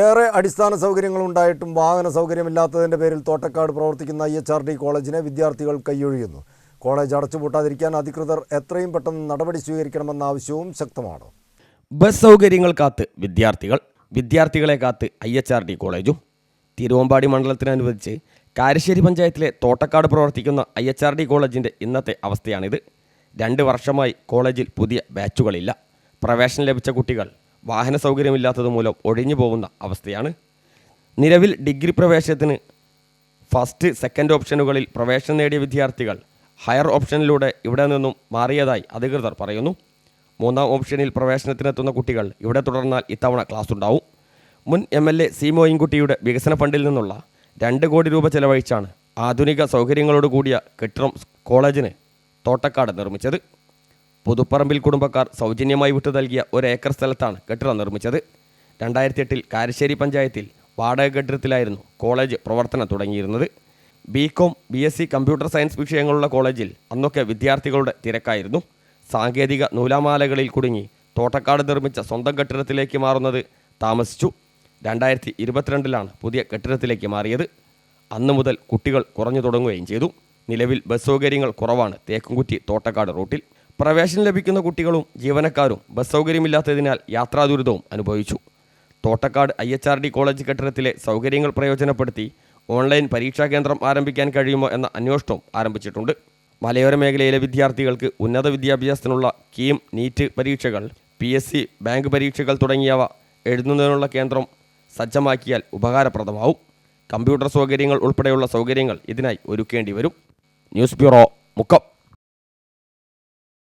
ഏറെ അടിസ്ഥാന സൗകര്യങ്ങളുണ്ടായിട്ടും വാഹന സൗകര്യമില്ലാത്തതിന്റെ പേരിൽ തോട്ടക്കാട് പ്രവർത്തിക്കുന്ന ഐ എച്ച് ആർ ഡി കോളേജിനെ വിദ്യാർത്ഥികൾ കൈയൊഴിയുന്നു. കോളേജ് അടച്ചുപൂട്ടാതിരിക്കാൻ അധികൃതർ എത്രയും പെട്ടെന്ന് നടപടി സ്വീകരിക്കണമെന്ന ആവശ്യവും ശക്തമാണ്. ബസ് സൗകര്യങ്ങൾ കാത്ത് വിദ്യാർത്ഥികൾ വിദ്യാർത്ഥികളെ കാത്ത് ഐ എച്ച് ആർ ഡി കോളേജും. തിരുവമ്പാടി മണ്ഡലത്തിനനുവദിച്ച് കാരശ്ശേരി പഞ്ചായത്തിലെ തോട്ടക്കാട് പ്രവർത്തിക്കുന്ന ഐ എച്ച് ആർ ഡി കോളേജിന്റെ ഇന്നത്തെ അവസ്ഥയാണിത്. രണ്ട് വർഷമായി കോളേജിൽ പുതിയ ബാച്ചുകളില്ല. പ്രവേശനം ലഭിച്ച കുട്ടികൾ വാഹന സൗകര്യമില്ലാത്തത് മൂലം ഒഴിഞ്ഞു പോകുന്ന അവസ്ഥയാണ്. നിലവിൽ ഡിഗ്രി പ്രവേശനത്തിന് ഫസ്റ്റ് സെക്കൻഡ് ഓപ്ഷനുകളിൽ പ്രവേശനം നേടിയ വിദ്യാർത്ഥികൾ ഹയർ ഓപ്ഷനിലൂടെ ഇവിടെ നിന്നും മാറിയതായി അധികൃതർ പറയുന്നു. മൂന്നാം ഓപ്ഷനിൽ പ്രവേശനത്തിനെത്തുന്ന കുട്ടികൾ ഇവിടെ തുടർന്നാൽ ഇത്തവണ ക്ലാസ് ഉണ്ടാവും. മുൻ എം എൽ എ സി മോയിൻകുട്ടിയുടെ വികസന ഫണ്ടിൽ നിന്നുള്ള രണ്ട് കോടി രൂപ ചെലവഴിച്ചാണ് ആധുനിക സൗകര്യങ്ങളോട് കൂടിയ കെട്ടിടം കോളേജിന് തോട്ടക്കാട് നിർമ്മിച്ചത്. പുതുപ്പറമ്പിൽ കുടുംബക്കാർ സൗജന്യമായി വിട്ടു നൽകിയ ഒരു ഏക്കർ സ്ഥലത്താണ് കെട്ടിടം നിർമ്മിച്ചത്. രണ്ടായിരത്തി എട്ടിൽ കാരശ്ശേരി പഞ്ചായത്തിൽ വാടക കെട്ടിടത്തിലായിരുന്നു കോളേജ് പ്രവർത്തനം തുടങ്ങിയിരുന്നത്. B com B S C computer science വിഷയങ്ങളുള്ള കോളേജിൽ അന്നൊക്കെ വിദ്യാർത്ഥികളുടെ തിരക്കായിരുന്നു. സാങ്കേതിക നൂലാമാലകളിൽ കുടുങ്ങി തോട്ടക്കാട് നിർമ്മിച്ച സ്വന്തം കെട്ടിടത്തിലേക്ക് മാറുന്നത് താമസിച്ചു. രണ്ടായിരത്തി ഇരുപത്തിരണ്ടിലാണ് പുതിയ കെട്ടിടത്തിലേക്ക് മാറിയത്. അന്ന് മുതൽ കുട്ടികൾ കുറഞ്ഞു തുടങ്ങുകയും ചെയ്തു. നിലവിൽ ബസ് സൗകര്യങ്ങൾ കുറവാണ്. തേക്കുംകുറ്റി തോട്ടക്കാട് റൂട്ടിൽ. പ്രവേശനം ലഭിക്കുന്ന കുട്ടികളും ജീവനക്കാരും ബസ് സൗകര്യമില്ലാത്തതിനാൽ യാത്രാ ദുരിതവും അനുഭവിച്ചു. Thottakkad I H R D college കെട്ടിടത്തിലെ സൗകര്യങ്ങൾ പ്രയോജനപ്പെടുത്തി ഓൺലൈൻ പരീക്ഷാ കേന്ദ്രം ആരംഭിക്കാൻ കഴിയുമോ എന്ന അന്വേഷണവും ആരംഭിച്ചിട്ടുണ്ട്. മലയോര മേഖലയിലെ വിദ്യാർത്ഥികൾക്ക് ഉന്നത വിദ്യാഭ്യാസത്തിനുള്ള കീം നീറ്റ് പരീക്ഷകൾ പി എസ് സി ബാങ്ക് പരീക്ഷകൾ തുടങ്ങിയവ എഴുതുന്നതിനുള്ള കേന്ദ്രം സജ്ജമാക്കിയാൽ ഉപകാരപ്രദമാവും. കമ്പ്യൂട്ടർ സൗകര്യങ്ങൾ ഉൾപ്പെടെയുള്ള സൗകര്യങ്ങൾ ഇതിനായി ഒരുക്കേണ്ടി വരും. News bureau Mukkam.